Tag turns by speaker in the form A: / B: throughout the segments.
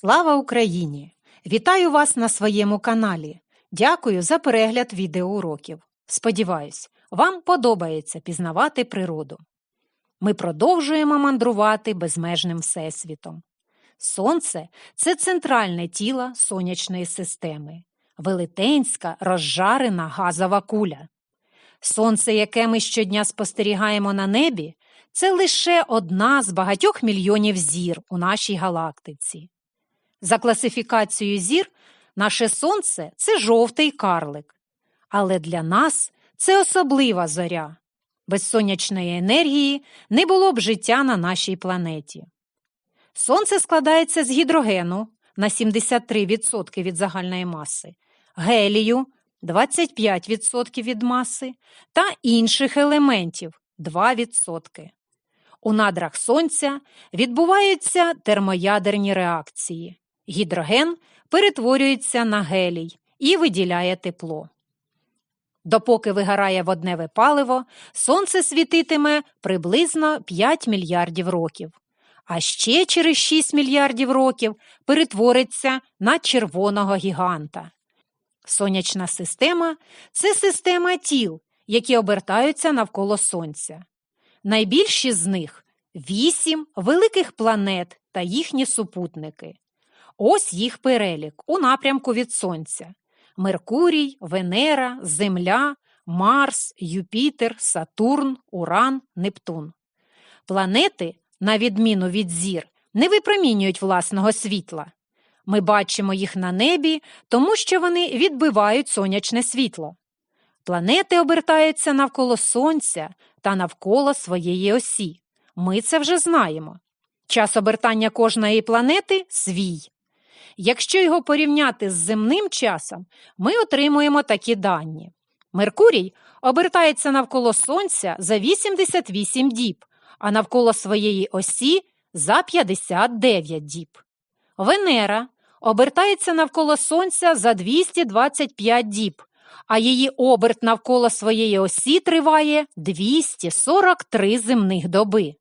A: Слава Україні! Вітаю вас на своєму каналі. Дякую за перегляд відеоуроків. Сподіваюсь, вам подобається пізнавати природу. Ми продовжуємо мандрувати безмежним всесвітом. Сонце це центральне тіло сонячної системи, велетенська розжарена газова куля. Сонце, яке ми щодня спостерігаємо на небі, це лише одна з багатьох мільйонів зір у нашій галактиці. За класифікацією зір, наше сонце це жовтий карлик. Але для нас це особлива зоря. Без сонячної енергії не було б життя на нашій планеті. Сонце складається з гідрогену на 73% від загальної маси, гелію 25% від маси та інших елементів 2%. У надрах Сонця відбуваються термоядерні реакції. Гідроген перетворюється на гелій і виділяє тепло. Допоки вигорає водневе паливо, сонце світитиме приблизно 5 мільярдів років, а ще через 6 мільярдів років перетвориться на червоного гіганта. Сонячна система це система тіл, які обертаються навколо Сонця. Найбільші з них вісім великих планет та їхні супутники. Ось їх перелік у напрямку від Сонця: Меркурій, Венера, Земля, Марс, Юпітер, Сатурн, Уран, Нептун. Планети, на відміну від зір, не випромінюють власного світла. Ми бачимо їх на небі, тому що вони відбивають сонячне світло. Планети обертаються навколо Сонця та навколо своєї осі. Ми це вже знаємо. Час обертання кожної планети свій. Якщо його порівняти з земним часом, ми отримуємо такі дані. Меркурій обертається навколо Сонця за 88 діб, а навколо своєї осі за 59 діб. Венера обертається навколо Сонця за 225 діб, а її оберт навколо своєї осі триває 243 земних доби.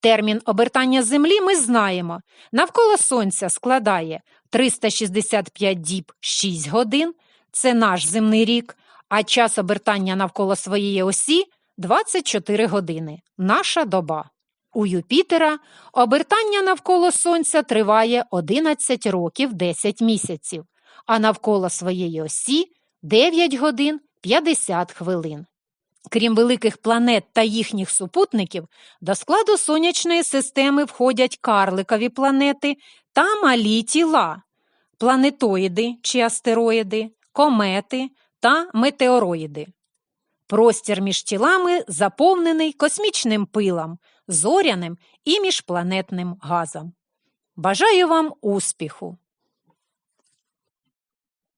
A: Термін обертання Землі ми знаємо. Навколо Сонця складає 365 діб 6 годин, це наш земний рік, а час обертання навколо своєї осі 24 години, наша доба. У Юпітера обертання навколо Сонця триває 11 років 10 місяців, а навколо своєї осі 9 годин 50 хвилин. Крім великих планет та їхніх супутників, до складу сонячної системи входять карликові планети та малі тіла, планетоїди чи астероїди, комети та метеороїди. Простір між тілами заповнений космічним пилом, зоряним і міжпланетним газом. Бажаю вам успіху!